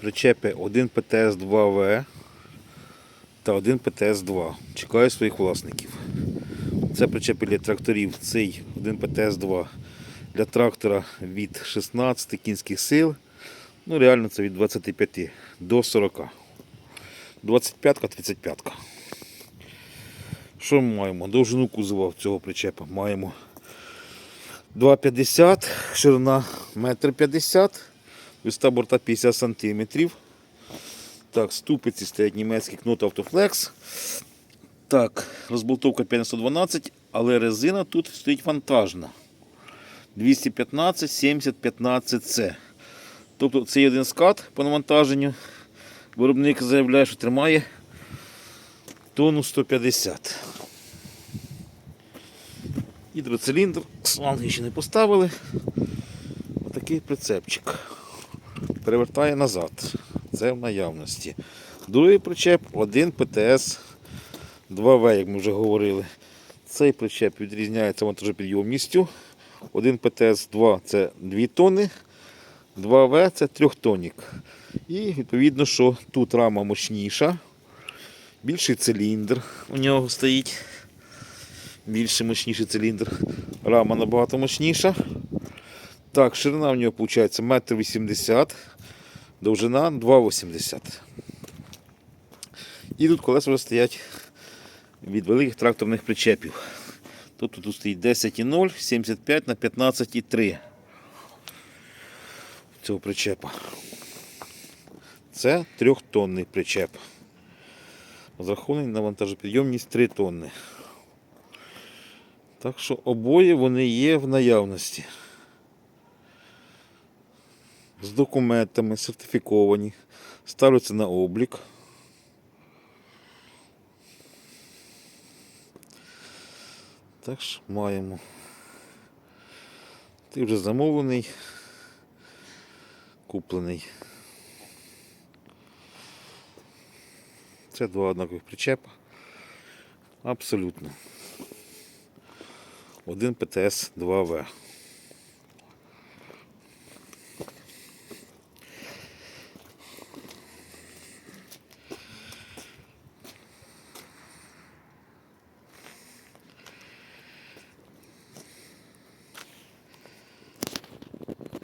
причепи один ПТС-2В та один ПТС-2. Чекаю своїх власників. Це причепи для тракторів. Цей один ПТС-2 для трактора від 16 кінських сил. Ну, реально це від 25 до 40. 25-ка, 35-ка. Що ми маємо? Довжину кузова цього причепа маємо 2,50, ширина 1,50 м, висота борта 50 см. Так, ступиці стоять німецькі кнот Автофлекс. Так, розболтовка 5 на 112, але резина тут стоїть вантажна. 215, 70, 15 c Тобто це один скат по навантаженню. Виробник заявляє, що тримає тонну 150. Гідроциліндр, шланги ще не поставили. Отакий прицепчик. Перевертає назад. Це в наявності. Другий причеп один ПТС 2В, як ми вже говорили. Цей причеп відрізняється вантажопідйомністю. Один ПТС 2 це 2 тонни, 2В це 3 тонік. І відповідно, що тут рама мощніша, більший циліндр у нього стоїть. Більше мощніший циліндр. Рама набагато мощніша. Так, ширина в нього виходить 1,80 м, довжина 2,80 м. І тут колеса вже стоять від великих тракторних причепів. Тобто тут стоїть 10,0, 75 на 15,3 цього причепа. Це трьохтонний причеп. Розрахований на вантажопідйомність 3 тонни. Так що обоє вони є в наявності. З документами сертифіковані, ставляться на облік. Так що маємо. Ти вже замовлений, куплений. Це два однакових причепа. Абсолютно. Один ПТС 2В.